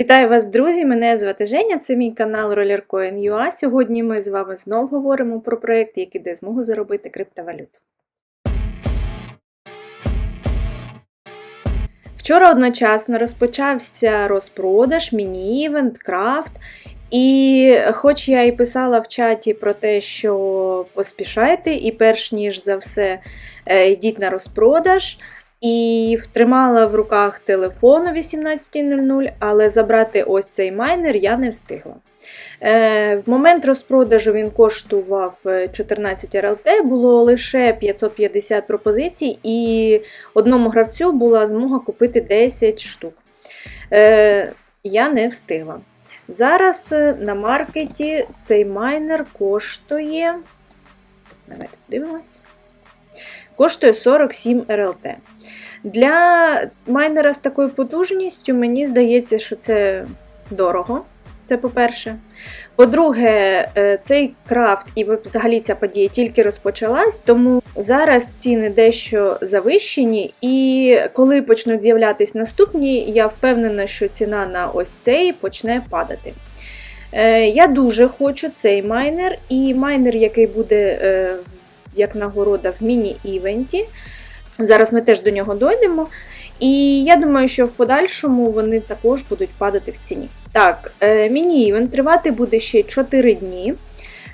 Вітаю вас, друзі! Мене звати Женя, це мій канал RollerCoin.ua. Сьогодні ми з вами знову говоримо про проєкт, який дає змогу заробити криптовалюту. Вчора одночасно розпочався розпродаж, міні-івент, крафт. І хоч я і писала в чаті про те, що поспішайте, і перш ніж за все е, йдіть на розпродаж, і втримала в руках телефон о 18.00, але забрати ось цей майнер я не встигла. Е, В момент розпродажу він коштував 14 РЛТ, було лише 550 пропозицій, і одному гравцю була змога купити 10 штук. Е, Я не встигла. Зараз е, на маркеті цей майнер коштує. Давайте подивимось. Коштує 47 РЛТ. Для майнера з такою потужністю, мені здається, що це дорого. Це по-перше. По-друге, е, цей крафт і взагалі ця подія тільки розпочалась, тому зараз ціни дещо завищені, і коли почнуть з'являтися наступні, я впевнена, що ціна на ось цей почне падати. Е, Я дуже хочу цей майнер, і майнер, який буде е, як нагорода в міні-івенті. Зараз ми теж до нього дойдемо. І я думаю, що в подальшому вони також будуть падати в ціні. Так, е, міні-івент тривати буде ще 4 дні.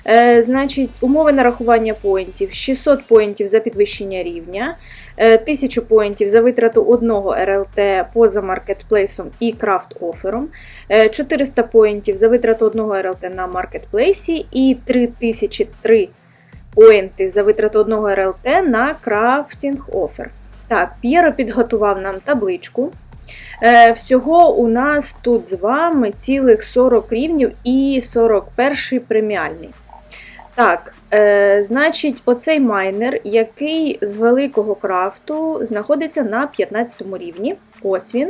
Е, Значить, умови нарахування поінтів: 600 поінтів за підвищення рівня, е, 1000 поінтів за витрату одного РЛТ поза маркетплейсом і крафт-офером, е, 400 поінтів за витрату одного РЛТ на маркетплейсі і 3003 поінти за витрату одного РЛТ на крафтінг офер. Так, П'єро підготував нам табличку. Е, Всього у нас тут з вами цілих 40 рівнів і 41 преміальний. Так, е, значить, оцей майнер, який з великого крафту знаходиться на 15 рівні. Ось він.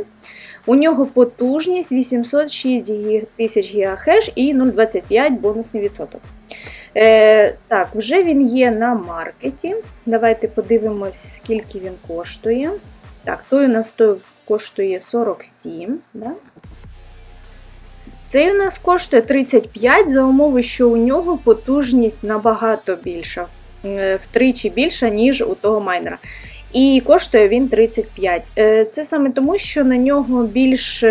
У нього потужність 806 тисяч гігахеш і 0,25 бонусний відсоток. Е, Так, вже він є на маркеті. Давайте подивимось, скільки він коштує. Так, той у нас той коштує 47. Да? Цей у нас коштує 35 за умови, що у нього потужність набагато більша, е, втричі більша, ніж у того майнера. І коштує він 35. Е, Це саме тому, що на нього більш.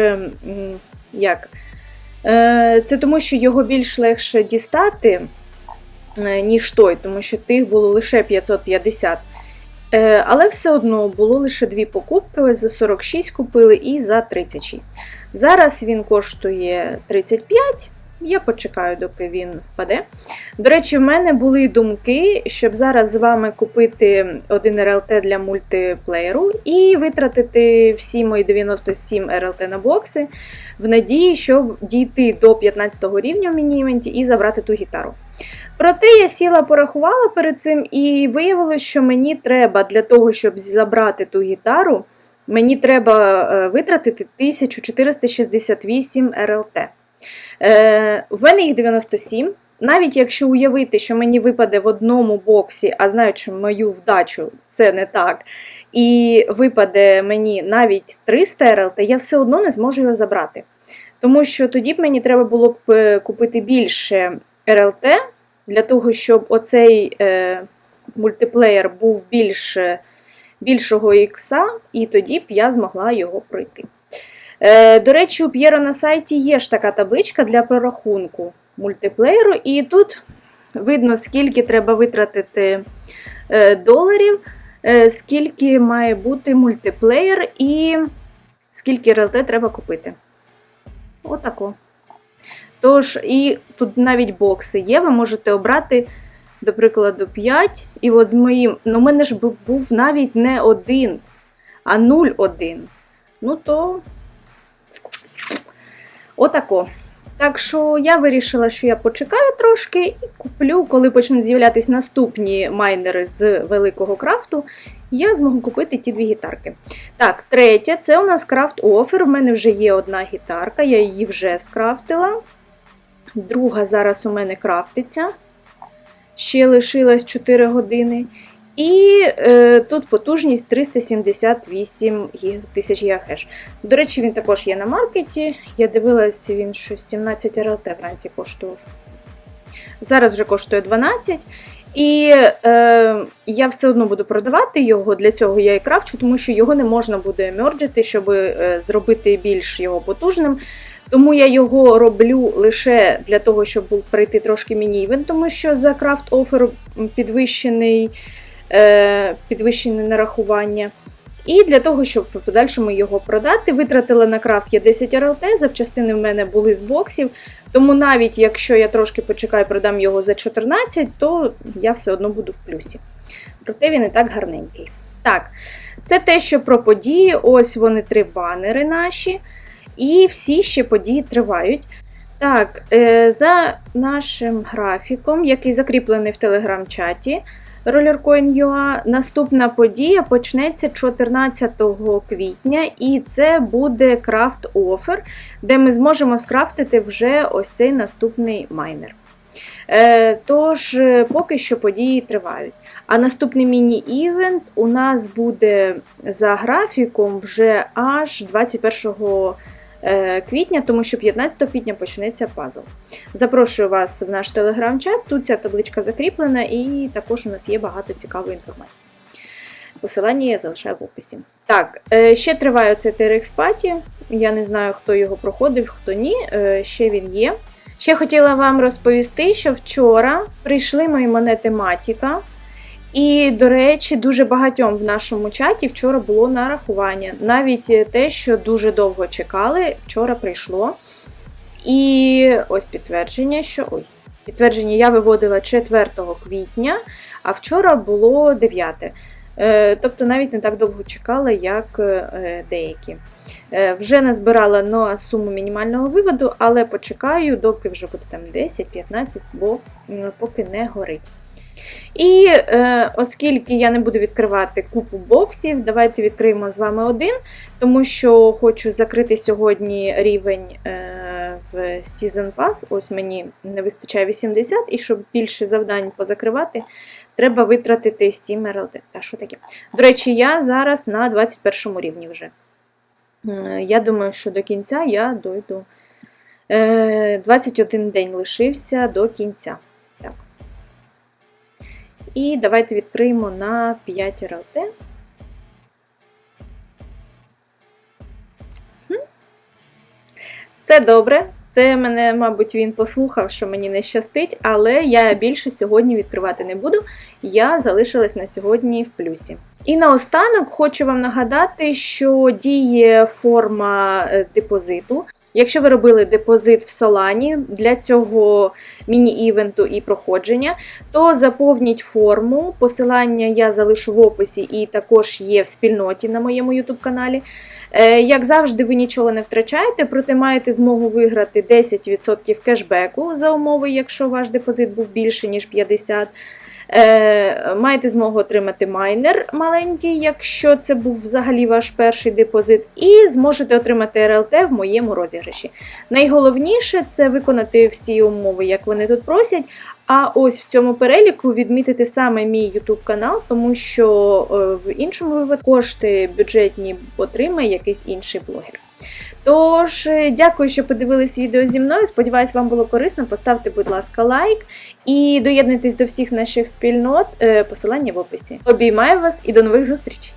як? Е, Це тому, що його більш легше дістати, ніж той, тому що тих було лише 550. Е, Але все одно було лише дві покупки. Ось за 46 купили і за 36. Зараз він коштує 35. Я почекаю, доки він впаде. До речі, в мене були думки, щоб зараз з вами купити один РЛТ для мультиплеєру і витратити всі мої 97 РЛТ на бокси в надії, щоб дійти до 15 рівня в міні-івенті і забрати ту гітару. Проте я сіла, порахувала перед цим, і виявилося, що мені треба для того, щоб забрати ту гітару, мені треба е, витратити 1468 РЛТ. Е, В мене їх 97. Навіть якщо уявити, що мені випаде в одному боксі, а знаючи мою вдачу, це не так. І випаде мені навіть 300 РЛТ, я все одно не зможу його забрати. Тому що тоді б мені треба було б е, купити більше РЛТ для того, щоб оцей е, мультиплеєр був більш, більшого ікса, і тоді б я змогла його пройти. Е, До речі, у П'єро на сайті є ж така табличка для прорахунку мультиплеєру, і тут видно, скільки треба витратити е, доларів, скільки має бути мультиплеєр і скільки РЛТ треба купити. Отако. Тож, і тут навіть бокси є, ви можете обрати, до прикладу, 5. І от з моїм, ну, у мене ж був навіть не 1, а 0,1. Ну, то отако. Так що я вирішила, що я почекаю трошки і куплю, коли почнуть з'являтися наступні майнери з великого крафту, я зможу купити ті дві гітарки. Так, третє, це у нас крафт офер. У мене вже є одна гітарка, я її вже скрафтила. Друга зараз у мене крафтиться. Ще лишилось 4 години. І е, тут потужність 378 гі- тисяч ГГц. До речі, він також є на маркеті. Я дивилась, він щось 17 РЛТ вранці коштував. Зараз вже коштує 12. І е, я все одно буду продавати його. Для цього я і крафчу, тому що його не можна буде мерджити, щоб е, зробити більш його потужним. Тому я його роблю лише для того, щоб прийти трошки міні-івент, тому що за крафт офер підвищений, е, підвищене нарахування. І для того, щоб в подальшому його продати, витратила на крафт я 10 РЛТ, запчастини в мене були з боксів. Тому навіть якщо я трошки почекаю, продам його за 14, то я все одно буду в плюсі. Проте він і так гарненький. Так, це те, що про події. Ось вони три банери наші. І всі ще події тривають. Так, е, за нашим графіком, який закріплений в телеграм-чаті Rollercoin.ua, наступна подія почнеться 14 квітня, і це буде крафт офер, де ми зможемо скрафтити вже ось цей наступний майнер. Е, Тож, е, поки що події тривають. А наступний міні-івент у нас буде за графіком вже аж 21 е, квітня, тому що 15 квітня почнеться пазл. Запрошую вас в наш телеграм-чат. Тут ця табличка закріплена, і також у нас є багато цікавої інформації. Посилання я залишаю в описі. Так, е, ще триває цей TRX Party. Я не знаю, хто його проходив, хто ні. Е, Ще він є. Ще хотіла вам розповісти, що вчора прийшли мої монети Матіка. І, до речі, дуже багатьом в нашому чаті вчора було нарахування. Навіть те, що дуже довго чекали, вчора прийшло. І ось підтвердження, що ой, підтвердження я виводила 4 квітня, а вчора було 9. Е, Тобто навіть не так довго чекала, як е, деякі. Е, Вже назбирала на суму мінімального виводу, але почекаю, доки вже буде там 10-15, бо поки не горить. І е, оскільки я не буду відкривати купу боксів, давайте відкриємо з вами один, тому що хочу закрити сьогодні рівень е, в Season Pass. Ось мені не вистачає 80, і щоб більше завдань позакривати, треба витратити 7 РЛД. Та що таке? До речі, я зараз на 21 рівні вже. Е, Я думаю, що до кінця я дойду. Е, 21 день лишився до кінця. І давайте відкриємо на 5 РЛТ. Це добре. Це мене, мабуть, він послухав, що мені не щастить, але я більше сьогодні відкривати не буду. Я залишилась на сьогодні в плюсі. І наостанок хочу вам нагадати, що діє форма е, депозиту. Якщо ви робили депозит в Солані для цього міні-івенту і проходження, то заповніть форму. Посилання я залишу в описі і також є в спільноті на моєму YouTube каналі. Е, Як завжди, ви нічого не втрачаєте, проте маєте змогу виграти 10% кешбеку за умови, якщо ваш депозит був більше, ніж 50. Е, Маєте змогу отримати майнер маленький, якщо це був взагалі ваш перший депозит, і зможете отримати РЛТ в моєму розіграші. Найголовніше це виконати всі умови, як вони тут просять. А ось в цьому переліку відмітити саме мій YouTube канал, тому що е, в іншому випадку кошти бюджетні отримає якийсь інший блогер. Тож, е, дякую, що подивились відео зі мною. Сподіваюсь, вам було корисно. Поставте, будь ласка, лайк і доєднуйтесь до всіх наших спільнот. Е, Посилання в описі. Обіймаю вас і до нових зустрічей!